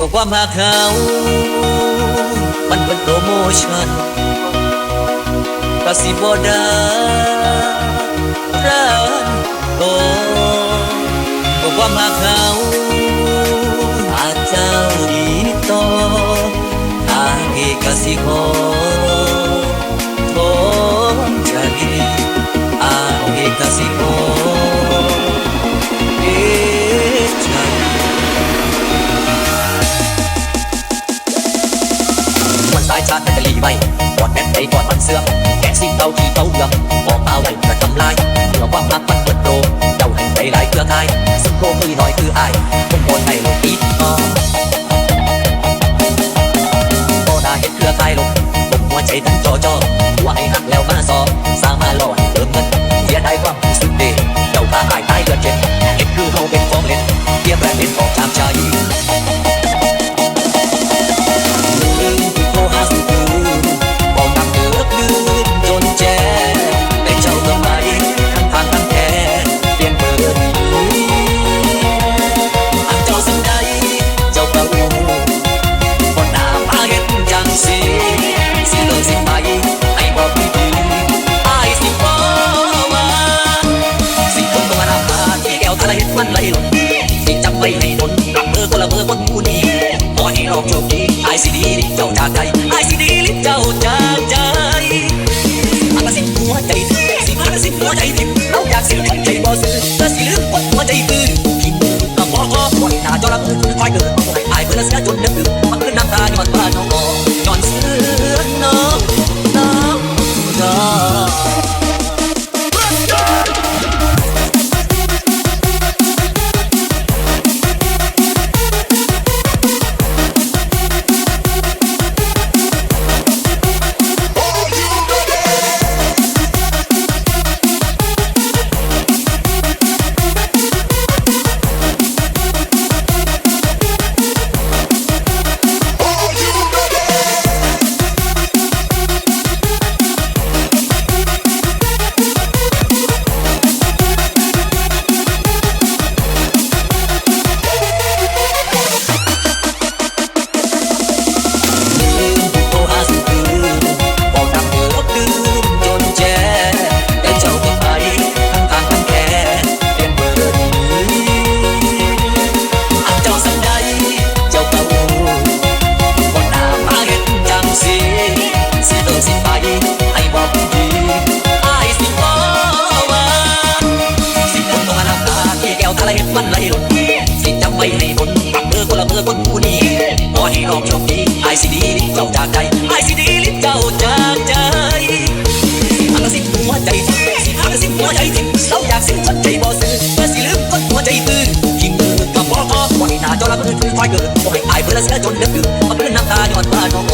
พราะความหากเขา มันเป็นโปรโมชั่นก็สิบได แก่สิ่งเก่าที่เก่าเรื่องบอกมาไว้กระทำลายเมื่อความรักมันเปิดโลกเจ้าให้ใจหลายเครือข่ายซึ่งโคมือน้อยคืออายผ ใจไอ้สิดีลิเจ้าจากใจอาตาสิหัวใจดิสิอาตาสิหัวใจดิเราอยากซื้อคนใจบ่ซื้อแต่สิลืมคนหัวใจตื้อกินมือกับพอพอหัวหน้าจอละมือคอยเกิดให้อายเพื่อเสียจนนึก อร์คนละเบอคนผู้นี้ขอให้น้องโชคดีไอซีดีลิเจ้าจากใจไอซีดีลิเจ้าจากใจอันละสิหัวใจทิพย์สิอันละสิหัวใจทิพย์เราอยากซื้อคนใจบ่ซื้อเพื่อสิลืมคนหัวใจตื้นยิงมือกับบ่อพ่อไว้หน้าจอละมือคอยเกิดขอให้อายเพื่อเสียจนเดือดมาน้อง